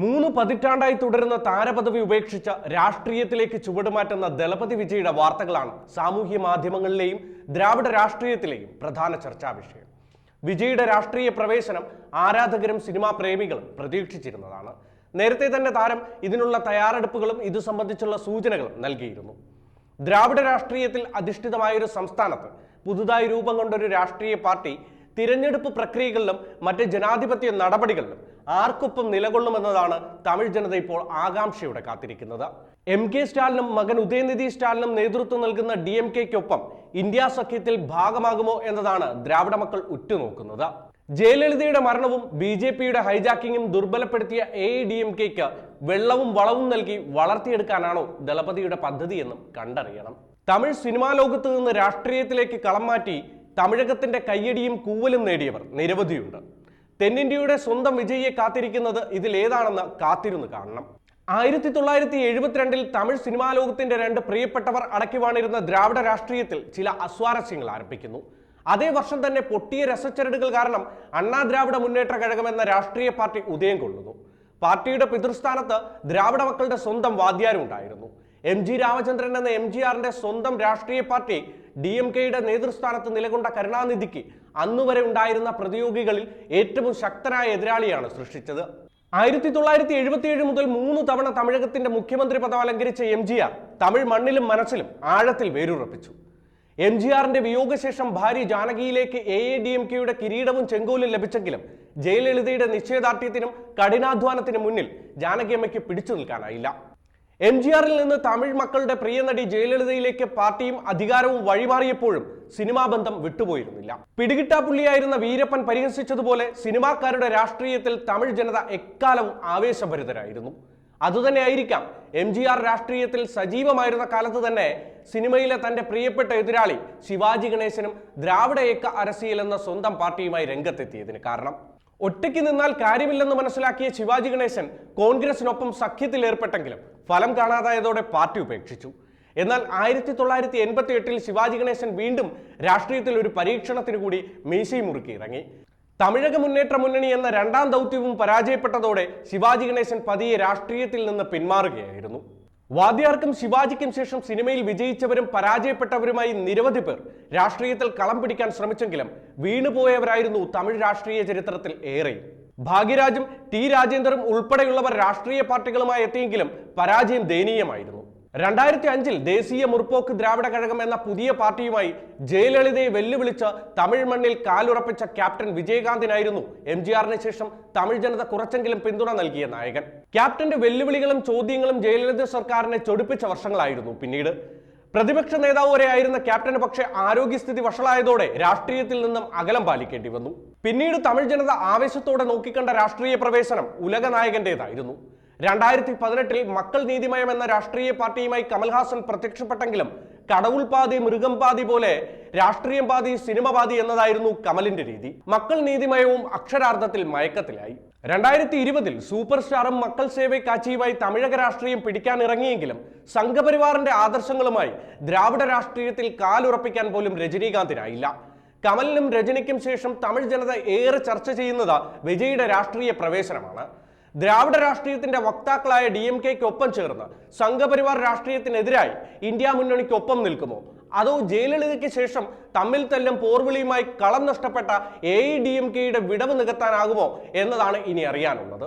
മൂന്ന് പതിറ്റാണ്ടായി തുടരുന്ന താരപദവി ഉപേക്ഷിച്ച രാഷ്ട്രീയത്തിലേക്ക് ചുവടുമാറ്റുന്ന ദളപതി വിജയുടെ വാർത്തകളാണ് സാമൂഹ്യ മാധ്യമങ്ങളിലെയും ദ്രാവിഡ രാഷ്ട്രീയത്തിലെയും പ്രധാന ചർച്ചാ വിഷയം. വിജയുടെ രാഷ്ട്രീയ പ്രവേശനം ആരാധകരും സിനിമാ പ്രേമികളും പ്രതീക്ഷിച്ചിരുന്നതാണ്. നേരത്തെ തന്നെ താരം ഇതിനുള്ള തയ്യാറെടുപ്പുകളും ഇത് സംബന്ധിച്ചുള്ള സൂചനകളും നൽകിയിരുന്നു. ദ്രാവിഡ രാഷ്ട്രീയത്തിൽ അധിഷ്ഠിതമായൊരു സംസ്ഥാനത്ത് പുതുതായി രൂപം കൊണ്ടൊരു രാഷ്ട്രീയ പാർട്ടി തിരഞ്ഞെടുപ്പ് പ്രക്രിയകളിലും മറ്റ് ജനാധിപത്യ നടപടികളിലും ആർക്കൊപ്പം നിലകൊള്ളുമെന്നതാണ് തമിഴ് ജനത ഇപ്പോൾ ആകാംക്ഷയോടെ കാത്തിരിക്കുന്നത്. എം കെ സ്റ്റാലിനും മകൻ ഉദയനിധി സ്റ്റാലിനും നേതൃത്വം നൽകുന്ന ഡി എം കെക്കൊപ്പം ഇന്ത്യ സഖ്യത്തിൽ ഭാഗമാകുമോ എന്നതാണ് ദ്രാവിഡ മക്കൾ ഉറ്റുനോക്കുന്നത്. ജയലളിതയുടെ മരണവും ബി ജെ പിയുടെ ഹൈജാക്കിങ്ങും ദുർബലപ്പെടുത്തിയ എ ഡി എം കെക്ക് വെള്ളവും വളവും നൽകി വളർത്തിയെടുക്കാനാണോ ദളപതിയുടെ പദ്ധതിയെന്നും കണ്ടറിയണം. തമിഴ് സിനിമാ ലോകത്ത് നിന്ന് രാഷ്ട്രീയത്തിലേക്ക് കളം മാറ്റി തമിഴകത്തിന്റെ കയ്യടിയും കൂവലും നേടിയവർ നിരവധിയുണ്ട്. തെന്നിന്ത്യയുടെ സ്വന്തം വിജയിയെ കാത്തിരിക്കുന്നത് ഇതിലേതാണെന്ന് കാത്തിരുന്ന് കാണണം. ആയിരത്തി തൊള്ളായിരത്തി എഴുപത്തിരണ്ടിൽ തമിഴ് സിനിമാ ലോകത്തിന്റെ രണ്ട് പ്രിയപ്പെട്ടവർ അടക്കിവാണിരുന്ന ദ്രാവിഡ രാഷ്ട്രീയത്തിൽ ചില അസ്വാരസ്യങ്ങൾ ആരംഭിക്കുന്നു. അതേ വർഷം തന്നെ പൊട്ടിയ രസച്ചരടുകൾ കാരണം അണ്ണാ ദ്രാവിഡ മുന്നേറ്റ കഴകം എന്ന രാഷ്ട്രീയ പാർട്ടി ഉദയം കൊള്ളുന്നു. പാർട്ടിയുടെ പിതൃസ്ഥാനത്ത് ദ്രാവിഡ മക്കളുടെ സ്വന്തം വാദ്യാരും ഉണ്ടായിരുന്നു എം ജി രാമചന്ദ്രൻ എന്ന എം ജി ആറിന്റെ സ്വന്തം രാഷ്ട്രീയ പാർട്ടി ഡി എം കെയുടെ നേതൃസ്ഥാനത്ത് നിലകൊണ്ട കരുണാനിധിക്ക് അന്നുവരെ ഉണ്ടായിരുന്ന പ്രതിയോഗികളിൽ ഏറ്റവും ശക്തനായ എതിരാളിയാണ് സൃഷ്ടിച്ചത്. ആയിരത്തി തൊള്ളായിരത്തി എഴുപത്തിയേഴ് മുതൽ മൂന്ന് തവണ തമിഴകത്തിന്റെ മുഖ്യമന്ത്രി പദം അലങ്കരിച്ച എം ജി ആർ തമിഴ് മണ്ണിലും മനസ്സിലും ആഴത്തിൽ വേരുറപ്പിച്ചു. എം ജി ആറിന്റെ വിയോഗശേഷം ഭാര്യ ജാനകിയിലേക്ക് എ എ ഡി എം കെയുടെ കിരീടവും ചെങ്കോലും ലഭിച്ചെങ്കിലും ജയലളിതയുടെ നിശ്ചയദാർഢ്യത്തിനും കഠിനാധ്വാനത്തിനും മുന്നിൽ ജാനകിയമ്മയ്ക്ക് പിടിച്ചു നിൽക്കാനായില്ല. എം ജി ആറിൽ നിന്ന് തമിഴ് മക്കളുടെ പ്രിയ നടി ജയലളിതയിലേക്ക് പാർട്ടിയും അധികാരവും വഴിമാറിയപ്പോഴും സിനിമാ ബന്ധം വിട്ടുപോയിരുന്നില്ല. പിടികിട്ടാപ്പുള്ളിയായിരുന്ന വീരപ്പൻ പരിഹസിച്ചതുപോലെ സിനിമാക്കാരുടെ രാഷ്ട്രീയത്തിൽ തമിഴ് ജനത എക്കാലവും ആവേശഭരിതരായിരുന്നു. അതുതന്നെയായിരിക്കാം എം ജി ആർ രാഷ്ട്രീയത്തിൽ സജീവമായിരുന്ന കാലത്ത് തന്നെ സിനിമയിലെ തന്റെ പ്രിയപ്പെട്ട എതിരാളി ശിവാജി ഗണേശനും ദ്രാവിഡ ഏക്ക അരസിയൽ എന്ന സ്വന്തം പാർട്ടിയുമായി രംഗത്തെത്തിയതിന് കാരണം. ഒറ്റയ്ക്ക് നിന്നാൽ കാര്യമില്ലെന്ന് മനസ്സിലാക്കിയ ശിവാജി ഗണേശൻ കോൺഗ്രസിനൊപ്പം സഖ്യത്തിൽ ഏർപ്പെട്ടെങ്കിലും ഫലം കാണാതായതോടെ പാർട്ടി ഉപേക്ഷിച്ചു. എന്നാൽ ആയിരത്തി തൊള്ളായിരത്തി എൺപത്തി എട്ടിൽ ശിവാജി ഗണേശൻ വീണ്ടും രാഷ്ട്രീയത്തിൽ ഒരു പരീക്ഷണത്തിന് കൂടി മീശയും മുറുക്കി ഇറങ്ങി. തമിഴക മുന്നേറ്റ മുന്നണി എന്ന രണ്ടാം ദൗത്യവും പരാജയപ്പെട്ടതോടെ ശിവാജി ഗണേശൻ പതിയെ രാഷ്ട്രീയത്തിൽ നിന്ന് പിന്മാറുകയായിരുന്നു. വാദ്യാർക്കും ശിവാജിക്കും ശേഷം സിനിമയിൽ വിജയിച്ചവരും പരാജയപ്പെട്ടവരുമായി നിരവധി പേർ. രാഷ്ട്രീയത്തിൽ കളം പിടിക്കാൻ ശ്രമിച്ചെങ്കിലും വീണുപോയവരായിരുന്നു തമിഴ് രാഷ്ട്രീയ ചരിത്രത്തിൽ ഏറെ ഭാഗ്യരാജും ടി രാജേന്ദ്രനും ഉൾപ്പെടെയുള്ളവർ രാഷ്ട്രീയ പാർട്ടികളുമായി എത്തിയെങ്കിലും പരാജയം ദയനീയമായിരുന്നു. രണ്ടായിരത്തി അഞ്ചിൽ ദേശീയ മുറിപ്പോക്ക് ദ്രാവിഡ കഴകം എന്ന പുതിയ പാർട്ടിയുമായി ജയലളിതയെ വെല്ലുവിളിച്ച് തമിഴ് മണ്ണിൽ കാലുറപ്പിച്ച ക്യാപ്റ്റൻ വിജയകാന്തിനായിരുന്നു എം ജി ആറിന് ശേഷം തമിഴ് ജനത കുറച്ചെങ്കിലും പിന്തുണ നൽകിയ നായകൻ. ക്യാപ്റ്റന്റെ വെല്ലുവിളികളും ചോദ്യങ്ങളും ജയലളിത സർക്കാരിനെ ചൊടിപ്പിച്ച വർഷങ്ങളായിരുന്നു പിന്നീട്. പ്രതിപക്ഷ നേതാവ് വരെ ആയിരുന്ന ക്യാപ്റ്റന് പക്ഷേ ആരോഗ്യസ്ഥിതി വഷളായതോടെ രാഷ്ട്രീയത്തിൽ നിന്നും അകലം പാലിക്കേണ്ടി വന്നു. പിന്നീട് തമിഴ് ജനത ആവേശത്തോടെ നോക്കിക്കണ്ട രാഷ്ട്രീയ പ്രവേശനം ഉലക നായകന്റേതായിരുന്നു രണ്ടായിരത്തി പതിനെട്ടിൽ മക്കൾ നീതിമയം എന്ന രാഷ്ട്രീയ പാർട്ടിയുമായി കമൽഹാസൻ പ്രത്യക്ഷപ്പെട്ടെങ്കിലും കടവുൾ പാതി മൃഗം പാതി പോലെ രാഷ്ട്രീയം പാതി സിനിമ പാതി എന്നതായിരുന്നു കമലിന്റെ രീതി. മക്കൾ നീതിമയവും അക്ഷരാർത്ഥത്തിൽ മയക്കത്തിലായി. രണ്ടായിരത്തി ഇരുപതിൽ സൂപ്പർ സ്റ്റാറും മക്കൾ സേവ കാച്ചിയുമായി തമിഴക രാഷ്ട്രീയം പിടിക്കാനിറങ്ങിയെങ്കിലും സംഘപരിവാറിന്റെ ആദർശങ്ങളുമായി ദ്രാവിഡ രാഷ്ട്രീയത്തിൽ കാലുറപ്പിക്കാൻ പോലും രജനീകാന്തിനായില്ല. കമലിനും രജനിക്കും ശേഷം തമിഴ് ജനത ഏറെ ചർച്ച ചെയ്യുന്നത് വിജയുടെ രാഷ്ട്രീയ പ്രവേശനമാണ്. ദ്രാവിഡ രാഷ്ട്രീയത്തിന്റെ വക്താക്കളായ ഡി എം കെക്ക് ഒപ്പം ചേർന്ന് സംഘപരിവാർ രാഷ്ട്രീയത്തിനെതിരായി ഇന്ത്യ മുന്നണിക്ക് ഒപ്പം നിൽക്കുമോ അതോ ജയലളിതയ്ക്ക് ശേഷം തമ്മിൽ തല്ലും പോർവിളിയുമായി കളം നഷ്ടപ്പെട്ട എ ഐ ഡി എം കെയുടെ വിടവ് നികത്താനാകുമോ എന്നതാണ് ഇനി അറിയാനുള്ളത്.